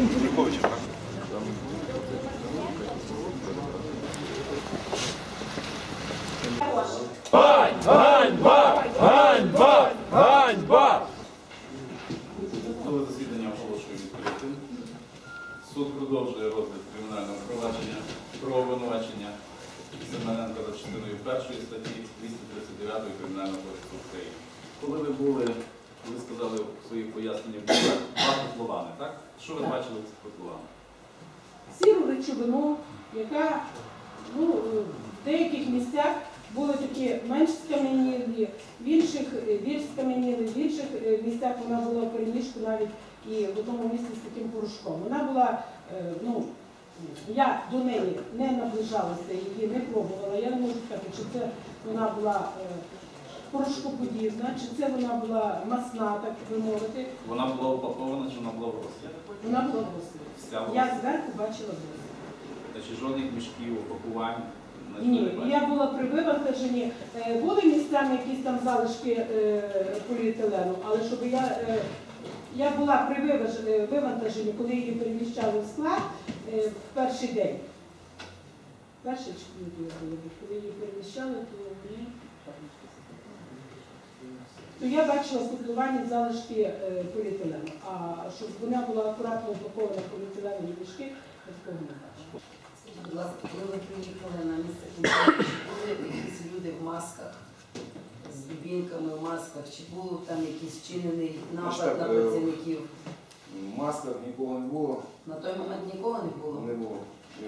Януковича, так? Судове засідання оголошую відкритим. Суд продовжує розгляд кримінального провадження про обвинувачення Семененка за частиною першої статті 239 Кримінального кодексу України. Коли ви були, ви сказали в своїх поясненнях, два котловани, так? Що ви бачили в цих котлованах? сіру речовину, яка ну, е, в деяких місцях були такі менш скам'янілі, в інших е, більш скам'янілі, в інших е, місцях вона була в переміжку навіть і в одному місці з таким порошком. Вона була, ну, я до неї не наближалася, її не пробувала. Я не можу сказати, чи це вона була порошкоподібна, чи це вона була масна, так би мовити. Вона була упакована чи вона була в розстрілі? Вона була досить. Вся Я зверху бачила досить. Значить, жодних мішків, упакувань. Ні, я була при вивантаженні. Е, Були місцями якісь там залишки е, поліетилену, але щоб я, е, я була при вивантаженні, коли її переміщали в склад в перший день. Перший чи коли коли її переміщали, то ні. То я бачила котловані залишки е, поліетилену. А щоб вона була акуратно упакована в поліетиленові мішки, я такого не бачила. Скажіть, будь ласка, коли ви приїхали на місце кінця, чи були якісь люди в масках, з дубінками в масках, чи був там якийсь вчинений напад на е, працівників? В масках нікого не було, На той момент нікого не було, не було.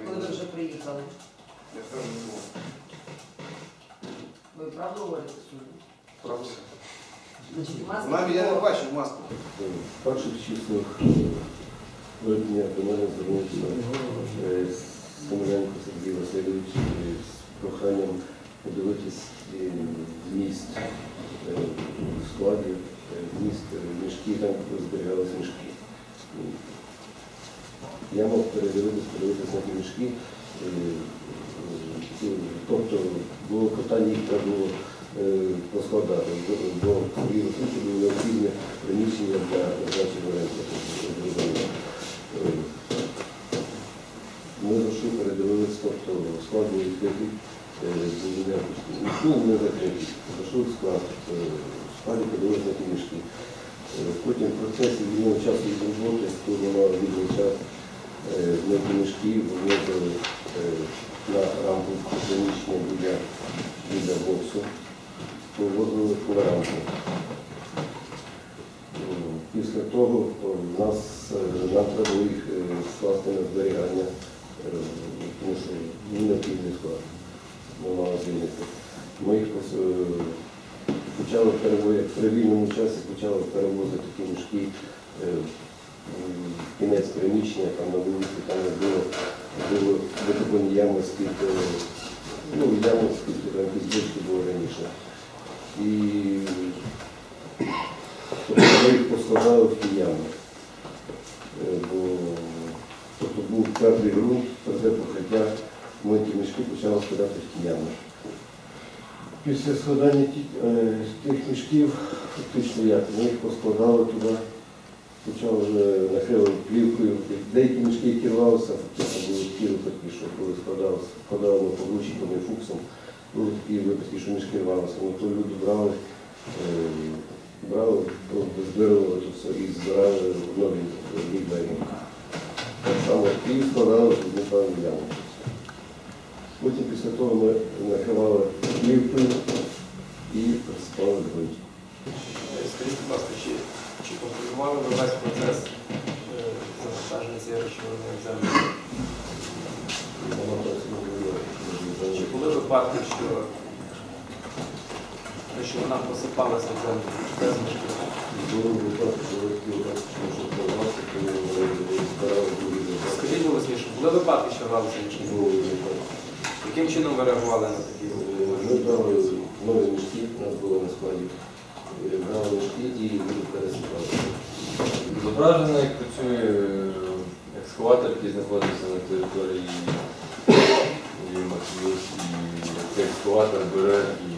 коли ви вже приїхали. Я кажу, не було. Ви правду говорите суду? Правда. Значить, маски Навіть я не бачив маску. В перших числах липня до мене звернувся е, Семененко Сергій Васильович е, з проханням подивитись е, вміст е, складів, е, вміст е, мішки, там зберігалися мішки. Я мав передивитись, подивитися на ті мішки. Тобто було питання, їх треба було е, поскладати до, до Сергія було необхідне приміщення для здачі в. Е, Ми зайшли, передивилися, тобто склад був відкритий, е, не- закритий. Зайшли склад, в подивилися на. Е, Потім в процесі вільного часу роботи, коли мала вільний час, ми ті мішки вивозили е, на рамку приміщення біля, біля боксу, повозили по рамку. Після того в нас, е, нам треба їх е, скласти на зберігання, е, тому що ну, необхідний склад. Ми мали звільнити. Ми їх е, почали перевозити, при вільному часі почали перевозити ті мішки е, в кінець приміщення, там на вулиці, там не було, було викопані ями з-під, е, ну, ями з-під там якісь бочки були раніше. І тобто ми їх поскладали в ті ями. Е, Бо тобто був твердий ґрунт, тверде покриття, ми ті мішки почали складати в ті ями. Після складання е, тих мішків, фактично як, ми їх поскладали туди, почали вже накрили плівкою. Деякі мішки, які рвалися, фактично були такі що коли складалися, складали ми погрузчиком і фуксом, були такі випадки, що мішки рвалися. Ну, то люди брали, е, брали, збирали це все і збирали в нові двері. Так само і складали неправильну яму. Потім після того ми накривали плівкою і присипали ґрунт. Скажіть, будь ласка, чи, чи контролювали ви весь процес е, завантаження цієї речовини в землю? Чи були випадки, що речовина посипалася в землю без мішків? Було випадки, коли плівка може коли вони збирали другі Скажіть голосніше, були випадки, що рвалися мішки? Було випадки. Яким чином ви реагували на такі? Ми брали нові мішки, у нас було на складі. Брали і пересипали. Зображено, як працює е, екскаватор, який знаходиться на території Максимус, і цей екскаватор бере і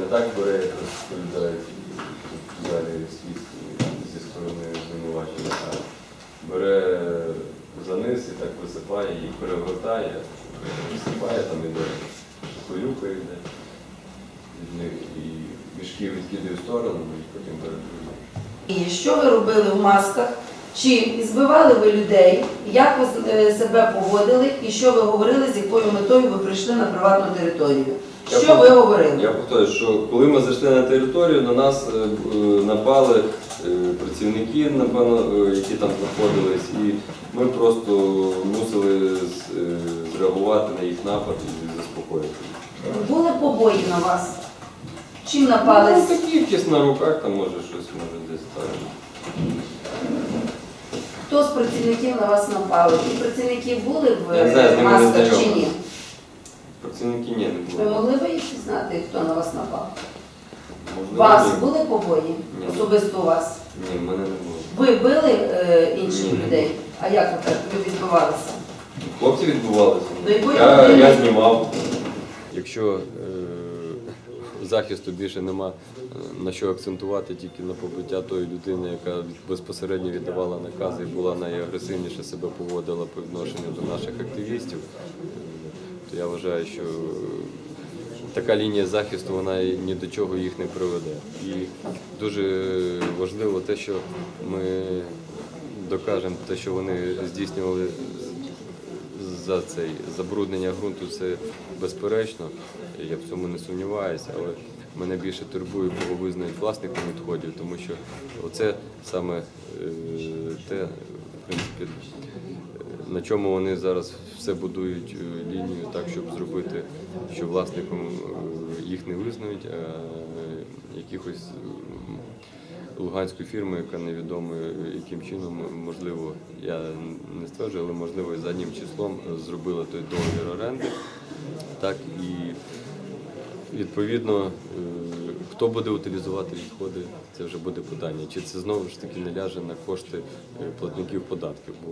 не так бере, як розповідають і залі свідки зі сторони звинувачення. вниз і так висипає, їх перевертає, висипає, там іде пилюка йде. Від них, І в сторону і потім перебує. І що ви робили в масках? Чи збивали ви людей? Як ви е, себе поводили? І що ви говорили, з якою метою ви прийшли на приватну територію? Я Що ви говорили? Я повторюю, що коли ми зайшли на територію, на нас е, е, напали е, працівники, напевно, е, які там знаходились, і ми просто мусили з- е, зреагувати на їх напад і заспокоїти. Були побої на вас? Чим напали? Ну, такі якісь на руках, там може щось може десь так. Хто з працівників на вас напали? Ті працівники були в Я не знаю, з ними не масках чи знайомий. ні? Працівники ні, не Ви було. могли б знати, хто на вас напав? Можливо, Вас ні. були побої? Ні. Особисто у вас? Ні, в мене не було. Ви били е, інших Ні, людей? А як ви так? Ви відбивалися? Хлопці відбувалися. Я, я знімав. Якщо е, захисту більше нема е, на що акцентувати тільки на побиття тої людини, яка безпосередньо віддавала накази і була найагресивніше себе поводила по відношенню до наших активістів, е, то я вважаю, що така лінія захисту вона ні до чого їх не приведе. І дуже важливо те, що ми докажемо те, що вони здійснювали за цей забруднення ґрунту це безперечно, я в цьому не сумніваюся, але мене більше турбує, кого визнають власником відходів, тому що оце саме е, те, в принципі, на чому вони зараз все будують е, лінію так, щоб зробити, що власником е, їх не визнають, а якихось луганської фірми, яка невідомо е, яким чином, можливо, я не стверджую, але можливо і заднім числом е, зробила той договір оренди. Так і відповідно, е, хто буде утилізувати відходи, це вже буде питання. Чи це знову ж таки не ляже на кошти е, платників податків? Бо